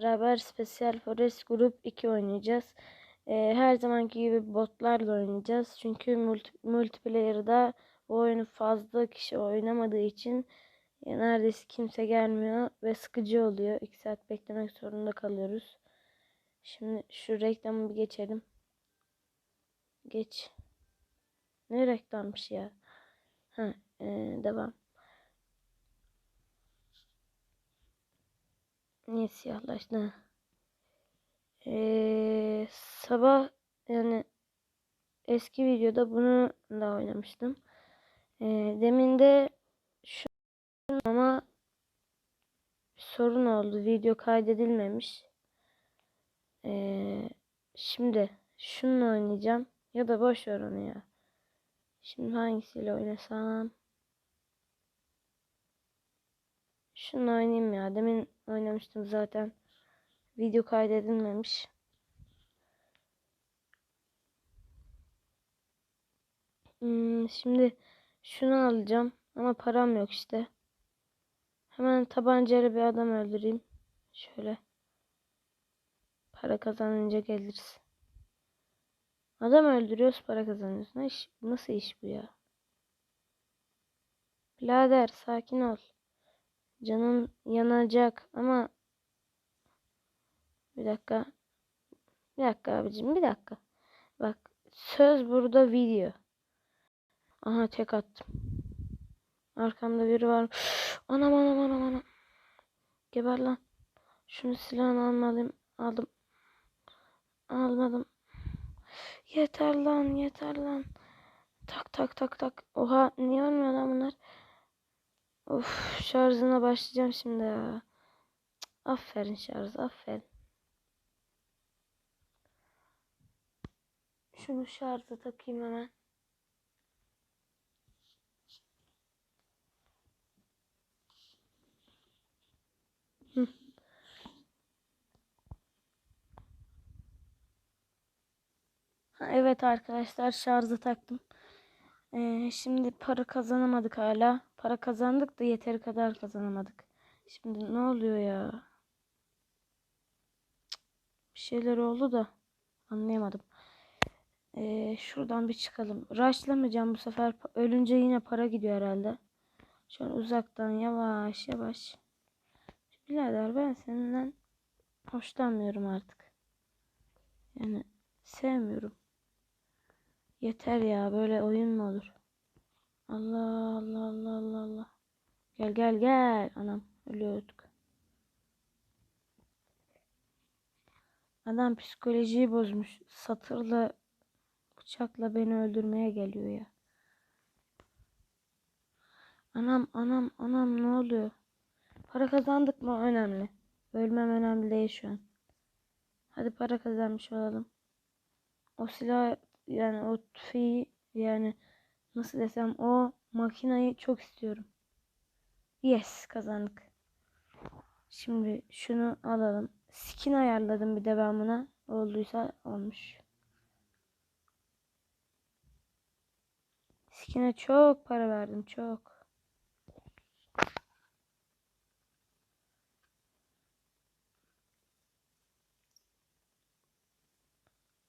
beraber Special Forest Grup 2 oynayacağız. Ee, her zamanki gibi botlarla oynayacağız. Çünkü multi, multiplayer'da bu oyunu fazla kişi oynamadığı için ya neredeyse kimse gelmiyor ve sıkıcı oluyor. 2 saat beklemek zorunda kalıyoruz. Şimdi şu reklamı bir geçelim. Geç. Ne reklammış ya? Ha, ee, devam. Niye siyahlaştı? Ee, sabah yani eski videoda bunu da oynamıştım. Ee, demin de şu ama sorun oldu. Video kaydedilmemiş. Ee, şimdi şununla oynayacağım. Ya da boş ver onu ya. Şimdi hangisiyle oynasam? Şununla oynayayım ya. Demin oynamıştım zaten. Video kaydedilmemiş. Hmm, şimdi şunu alacağım. Ama param yok işte. Hemen tabancayla bir adam öldüreyim. Şöyle. Para kazanınca geliriz. Adam öldürüyoruz para kazanıyoruz. Ne iş, nasıl iş bu ya? Birader sakin ol. Canın yanacak ama bir dakika. Bir dakika abicim bir dakika. Bak söz burada video. Aha tek attım. Arkamda biri var. Anam anam anam anam. Geber lan. Şunu silahını almalıyım. Aldım. Almadım. Yeter lan yeter lan. Tak tak tak tak. Oha niye ölmüyor lan bunlar? Of şarjına başlayacağım şimdi ya. Aferin şarj aferin. Şunu şarja takayım hemen. Evet arkadaşlar şarja taktım. Ee, şimdi para kazanamadık hala. Para kazandık da yeteri kadar kazanamadık. Şimdi ne oluyor ya? Bir şeyler oldu da anlayamadım. Ee, şuradan bir çıkalım. Rushlamayacağım bu sefer. Ölünce yine para gidiyor herhalde. Şöyle uzaktan yavaş yavaş. Birader ben senden hoşlanmıyorum artık. Yani sevmiyorum. Yeter ya böyle oyun mu olur? Allah Allah Allah Allah Allah. Gel gel gel. Anam ölüyorduk. Adam psikolojiyi bozmuş. Satırla bıçakla beni öldürmeye geliyor ya. Anam anam anam ne oluyor? Para kazandık mı önemli. Ölmem önemli değil şu an. Hadi para kazanmış olalım. O silah yani o tüfeği yani nasıl desem o makinayı çok istiyorum. Yes kazandık. Şimdi şunu alalım. Skin ayarladım bir de ben buna. Olduysa olmuş. Skin'e çok para verdim çok.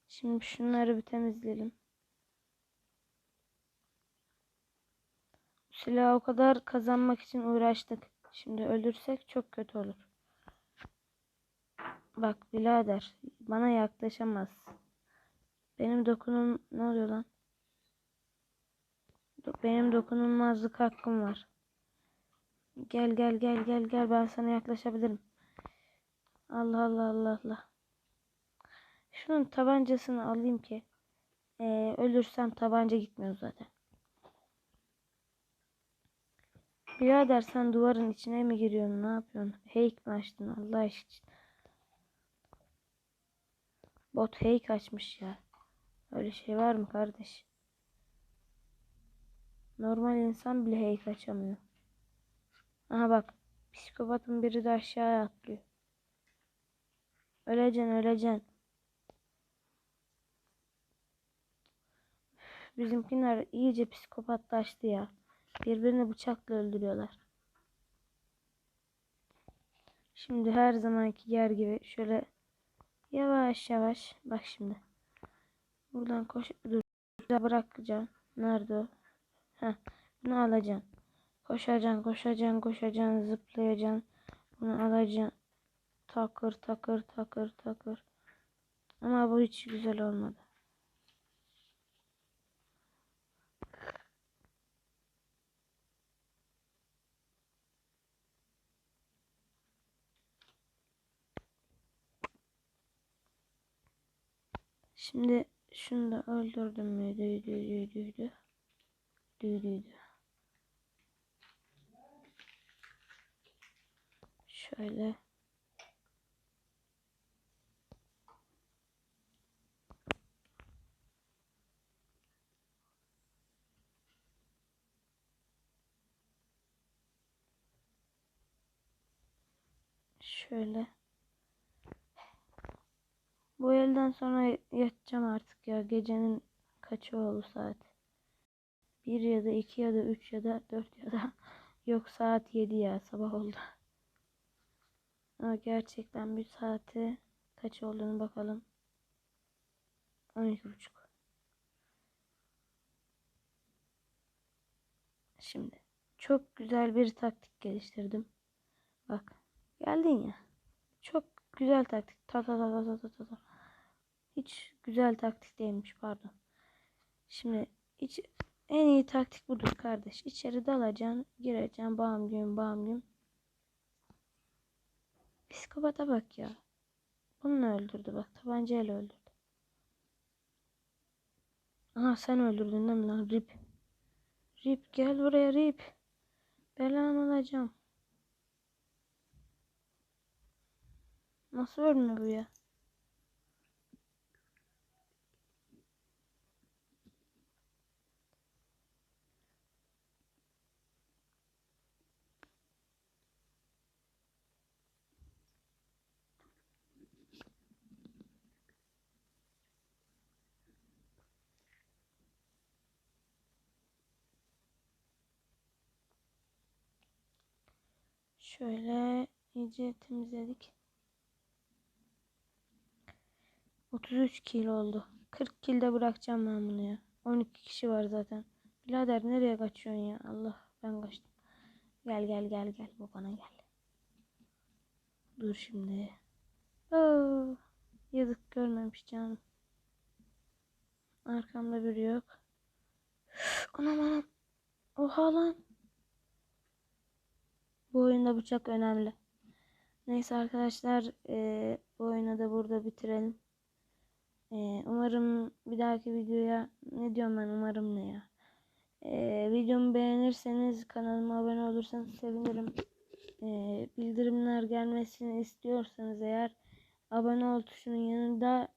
Şimdi şunları bir temizleyelim. Silahı o kadar kazanmak için uğraştık. Şimdi ölürsek çok kötü olur. Bak birader bana yaklaşamaz. Benim dokunum ne oluyor lan? Benim dokunulmazlık hakkım var. Gel gel gel gel gel ben sana yaklaşabilirim. Allah Allah Allah Allah. Şunun tabancasını alayım ki eee, ölürsem tabanca gitmiyor zaten. Birader sen duvarın içine mi giriyorsun? Ne yapıyorsun? Fake mi açtın Allah için? Bot fake açmış ya. Öyle şey var mı kardeş? Normal insan bile fake açamıyor. Aha bak. Psikopatın biri de aşağıya atlıyor. Öleceksin öleceksin. Bizimkiler iyice psikopatlaştı ya. Birbirini bıçakla öldürüyorlar. Şimdi her zamanki yer gibi şöyle yavaş yavaş bak şimdi. Buradan koş dur. Burada bırakacağım. Nerede o? Heh, bunu alacaksın. Koşacaksın, koşacaksın, koşacaksın, zıplayacaksın. Bunu alacaksın. Takır takır takır takır. Ama bu hiç güzel olmadı. Şimdi şunu da öldürdüm mü? Dü dü dü dü dü. Dü dü dü. Şöyle. Şöyle. Bu elden sonra yatacağım artık ya. Gecenin kaçı oldu saat? Bir ya da iki ya da üç ya da dört ya da yok saat yedi ya sabah oldu. Ama gerçekten bir saati kaç olduğunu bakalım. On iki buçuk. Şimdi çok güzel bir taktik geliştirdim. Bak geldin ya. Çok güzel taktik. Ta ta ta ta ta ta ta. Hiç güzel taktik değilmiş pardon. Şimdi hiç en iyi taktik budur kardeş. İçeri dalacaksın, gireceksin, bam güm bam güm. Psikopata bak ya. Bununla öldürdü bak. Tabancayla öldürdü. Aha sen öldürdün değil mi lan? Rip. Rip gel buraya Rip. Belanı alacağım. Nasıl ölmüyor bu ya? Şöyle iyice temizledik. 33 kilo oldu. 40 kilde bırakacağım ben bunu ya. 12 kişi var zaten. Birader nereye kaçıyorsun ya? Allah ben kaçtım. Gel gel gel gel babana gel. Dur şimdi. Oo, yazık görmemiş canım. Arkamda biri yok. Anam anam. Oha lan. Bu oyunda bıçak önemli. Neyse arkadaşlar e, bu oyunu da burada bitirelim. E, umarım bir dahaki videoya ne diyorum ben umarım ne ya. E, videomu beğenirseniz kanalıma abone olursanız sevinirim. E, bildirimler gelmesini istiyorsanız eğer abone ol tuşunun yanında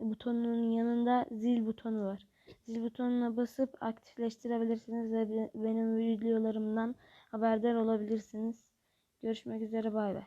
butonunun yanında zil butonu var. Zil butonuna basıp aktifleştirebilirsiniz ve benim videolarımdan haberdar olabilirsiniz. Görüşmek üzere bay bay.